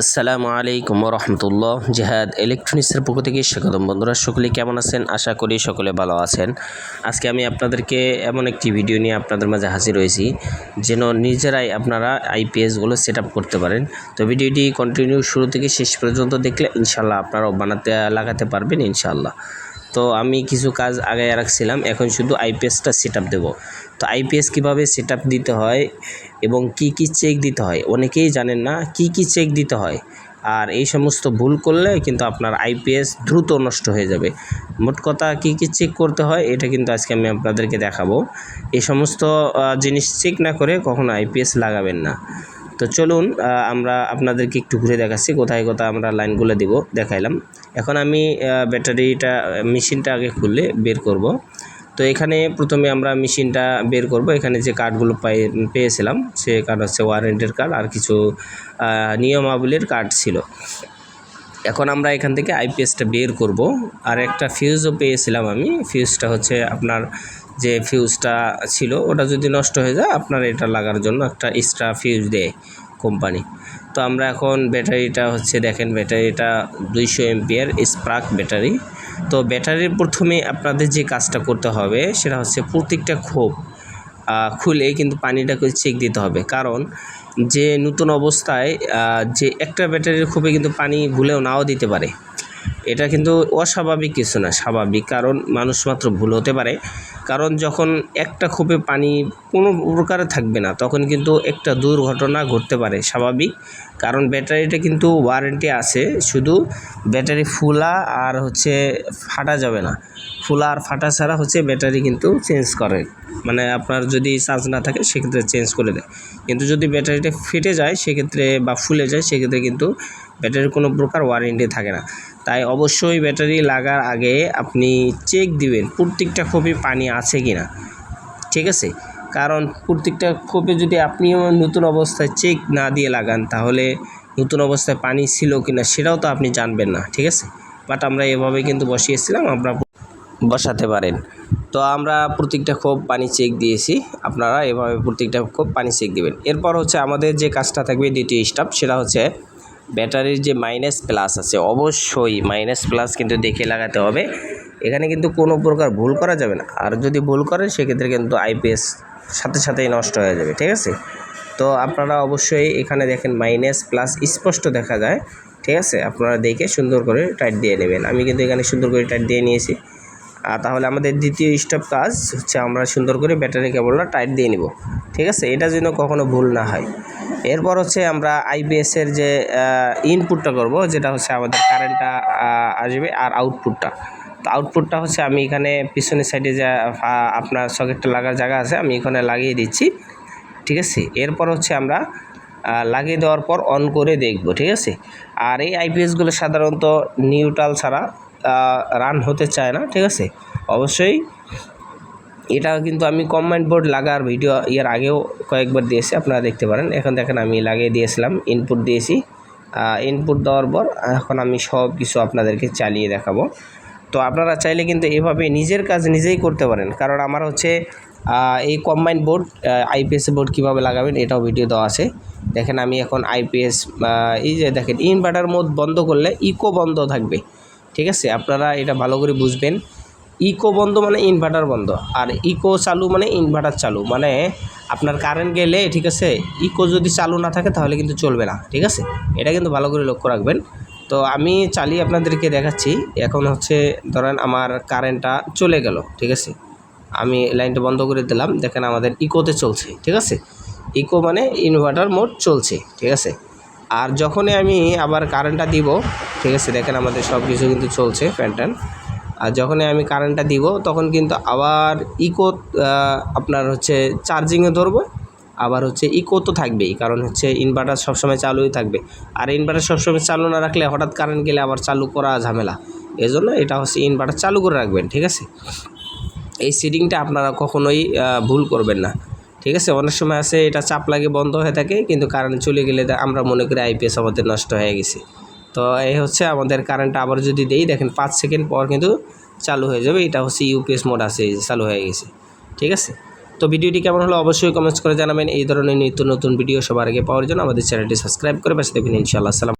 আসসালামু আলাইকুম রহমতুল্লাহ জেহাদ ইলেকট্রনিক্সের পক্ষ থেকে স্বাগতম বন্ধুরা, সকলে কেমন আছেন? আশা করি সকলে ভালো আছেন। আজকে আমি আপনাদেরকে এমন একটি ভিডিও নিয়ে আপনাদের মাঝে হাজির হয়েছি, যেন নিজেরাই আপনারা আইপিএসগুলো সেট করতে পারেন। তো ভিডিওটি কন্টিনিউ শুরু থেকে শেষ পর্যন্ত দেখলে ইনশাল্লাহ আপনারাও বানাতে, লাগাতে পারবেন ইনশাল্লাহ তো আমি কিছু কাজ আগে রাখছিলাম, এখন শুধু আইপিএসটা সেট আপ দেবো। তো আইপিএস কীভাবে সেট দিতে হয় এবং কি কি চেক দিতে হয়? অনেকেই জানেন না কি কি চেক দিতে হয়। আর এই সমস্ত ভুল করলে কিন্তু আপনার আইপিএস দ্রুত নষ্ট হয়ে যাবে। মোট কথা কী কী চেক করতে হয় এটা কিন্তু আজকে আমি আপনাদেরকে দেখাবো। এই সমস্ত জিনিস চেক না করে কখনো আইপিএস লাগাবেন না। তো চলুন আমরা আপনাদেরকে একটু ঘুরে দেখাচ্ছি, কোথায় কোথায় আমরা লাইনগুলো দিব, দেখাইলাম। এখন আমি ব্যাটারিটা, মেশিনটা আগে খুললে বের করব। তো এখানে প্রথমে আমরা মেশিনটা বের করব। এখানে যে কার্ডগুলো পাই, পেয়েছিলাম, সে কার্ড হচ্ছে ওয়ারেন্টের কার্ড আর কিছু নিয়মাবলীর কার্ড ছিল। এখন আমরা এখান থেকে আইপিএসটা বের করব। আর একটা ফিউজও পেয়েছিলাম আমি। ফিউজটা হচ্ছে আপনার যে ফিউজটা ছিল, ওটা যদি নষ্ট হয়ে যায়, আপনার এটা লাগার জন্য একটা এক্সট্রা ফিউজ দেয় কোম্পানি তো আমরা এখন ব্যাটারিটা হচ্ছে, দেখেন ব্যাটারিটা দুইশো এমপিয়ার স্প্রাক ব্যাটারি তো ব্যাটারির প্রথমে আপনাদের যে কাজটা করতে হবে সেটা হচ্ছে প্রত্যেকটা খোপ খুলে কিন্তু পানিটাকে চেক দিতে হবে। কারণ যে নতুন অবস্থায় যে একটা ব্যাটারির খোপে কিন্তু পানি ভুলেও নাও দিতে পারে। এটা কিন্তু অস্বাভাবিক কিছু না, স্বাভাবিক। কারণ মানুষ মাত্র ভুল হতে পারে। কারণ যখন একটা খোপে পানি কোনো প্রকারে থাকবে না, তখন কিন্তু একটা দুর্ঘটনা ঘটতে পারে, স্বাভাবিক। কারণ ব্যাটারিটা কিন্তু ওয়ারেন্টি আছে, শুধু ব্যাটারি ফুলা আর হচ্ছে ফাটা যাবে না। ফুলা আর ফাটা ছাড়া হচ্ছে ব্যাটারি কিন্তু চেঞ্জ করে। মানে আপনার যদি চার্জ না থাকে, সেক্ষেত্রে চেঞ্জ করে দেয়। কিন্তু যদি ব্যাটারিটা ফেটে যায়, সেক্ষেত্রে বা ফুলে যায়, সেক্ষেত্রে কিন্তু ব্যাটারির কোনো প্রকার ওয়ারেন্টি থাকে না। তাই অবশ্যই ব্যাটারি লাগার আগে আপনি চেক দিবেন, প্রত্যেকটা কপি পানি আছে কি না ঠিক আছে? কারণ প্রত্যেকটা কোপে যদি আপনিও নতুন অবস্থায় চেক না দিয়ে লাগান, তাহলে নতুন অবস্থায় পানি ছিল কি না সেটাও তো আপনি জানবেন না, ঠিক আছে? বাট আমরা এভাবে কিন্তু বসিয়েছিলাম, আমরা বসাতে পারেন। তো আমরা প্রত্যেকটা খোপ পানি চেক দিয়েছি, আপনারা এভাবে প্রত্যেকটা খোপ পানি চেক দিবেন। এরপর হচ্ছে আমাদের যে কাজটা থাকবে দ্বিতীয় স্টাফ সেটা হচ্ছে ব্যাটারির যে মাইনাস প্লাস আছে, অবশ্যই মাইনাস প্লাস কিন্তু দেখে লাগাতে হবে। এখানে কিন্তু কোনো প্রকার ভুল করা যাবে না। আর যদি ভুল করেন, সেক্ষেত্রে কিন্তু আইপিএস সাথে সাথেই নষ্ট হয়ে যাবে, ঠিক আছে? তো আপনারা অবশ্যই এখানে দেখেন মাইনাস প্লাস স্পষ্ট দেখা যায়, ঠিক আছে? আপনারা দেখে সুন্দর করে টাইট দিয়ে নেবেন। আমি কিন্তু এখানে সুন্দর করে টাইট দিয়ে নিয়েছি। আর তাহলে আমাদের দ্বিতীয় স্টেপ কাজ হচ্ছে আমরা সুন্দর করে ব্যাটারি কেবলটা টাইট দিয়ে নিব, ঠিক আছে? এটা যেন কখনো ভুল না হয়। এরপর হচ্ছে আমরা আইপিএসের যে ইনপুটটা করব, যেটা হচ্ছে আমাদের কারেন্টটা আসবে আর আউটপুটটা তো আউটপুটটা হচ্ছে আমি এখানে পিছনের সাইডে যে আপনার সকেটটা লাগার জায়গা আছে, আমি এখানে লাগিয়ে দিচ্ছি, ঠিক আছে? এরপর হচ্ছে আমরা লাগিয়ে দেওয়ার পর অন করে দেখব, ঠিক আছে? আর এই আইপিএসগুলো সাধারণত নিউট্রাল ছাড়া রান হতে চায় না, ঠিক আছে? অবশ্যই এটা কিন্তু আমি কম্বাইন্ড বোর্ড লাগার ভিডিও এর আগেও কয়েকবার দিয়েছি, আপনারা দেখতে পারেন। এখন দেখেন আমি লাগিয়ে দিয়েছিলাম ইনপুট দিয়েছি। ইনপুট দেওয়ার পর এখন আমি সব কিছু আপনাদেরকে চালিয়ে দেখাবো। তো আপনারা চাইলে কিন্তু এভাবে নিজের কাজ নিজেই করতে পারেন, কারণ আমার হচ্ছে এই কম্বাইন্ড বোর্ড আইপিএস বোর্ড কীভাবে লাগাবেন এটাও ভিডিও দেওয়া আছে। দেখেন আমি এখন আইপিএস এই যে দেখেন ইনভার্টার মোড বন্ধ করলে ইকো বন্ধ থাকবে। ঠিক আছে? আপনারা এটা ভালো করে বুঝবেন। ইকো বন্ধ মানে ইনভার্টার বন্ধ। আর ইকো চালু মানে ইনভার্টার চালু। মানে আপনার কারেন্ট গেলে, ঠিক আছে ইকো যদি চালু না থাকে তাহলে কিন্তু চলবে না, ঠিক আছে? এটা কিন্তু ভালো করে লক্ষ্য রাখবেন। তো আমি চালিয়ে আপনাদেরকে দেখাচ্ছি, এখন হচ্ছে ধরেন আমার কারেন্টটা চলে গেল, ঠিক আছে? আমি লাইনটা বন্ধ করে দিলাম, দেখেন আমাদের ইকোতে চলছে, ঠিক আছে? ইকো মানে ইনভার্টার মোড চলছে, ঠিক আছে? আর যখনই আমি আবার কারেন্টটা দিব, ঠিক আছে, দেখেন আমাদের সব কিছু কিন্তু চলছে ফ্যান আর যখনই আমি কারেন্টটা দিব, তখন কিন্তু আবার ইকো আপনার হচ্ছে চার্জিংয়ে ধরবো, আবার হচ্ছে ইকো তো থাকবেই, কারণ হচ্ছে ইনভার্টার সবসময় চালুই থাকবে। আর ইনভার্টার সবসময় চালু না রাখলে হঠাৎ কারেন্ট গেলে আবার চালু করা ঝামেলা। এজন্য এটা হচ্ছে ইনভার্টার চালু করে রাখবেন, ঠিক আছে? এই সিডিংটা আপনারা কখনোই ভুল করবেন না, ঠিক আছে? অনেক সময় আছে এটা চাপ লাগে বন্ধ হয়ে থাকে, কিন্তু কারেন্ট চলে গেলে আমরা মনে করি আইপিএস আমাদের নষ্ট হয়ে গেছে। তো এই হচ্ছে আমাদের কারেন্ট আবার যদি দেই, দেখেন পাঁচ সেকেন্ড পর কিন্তু চালু হয়ে যাবে। এটা হচ্ছে ইউপিএস মোড আছে চালু হয়ে গেছে। ঠিক আছে? তো ভিডিওটি কেমন হলো অবশ্যই কমেন্টস করে জানাবেন। এই ধরনের নিত্য নতুন ভিডিও সবার আগে পাওয়ার জন্য আমাদের চ্যানেলটি সাবস্ক্রাইব করে পাশে দেখবেন ইনশাআল্লাহ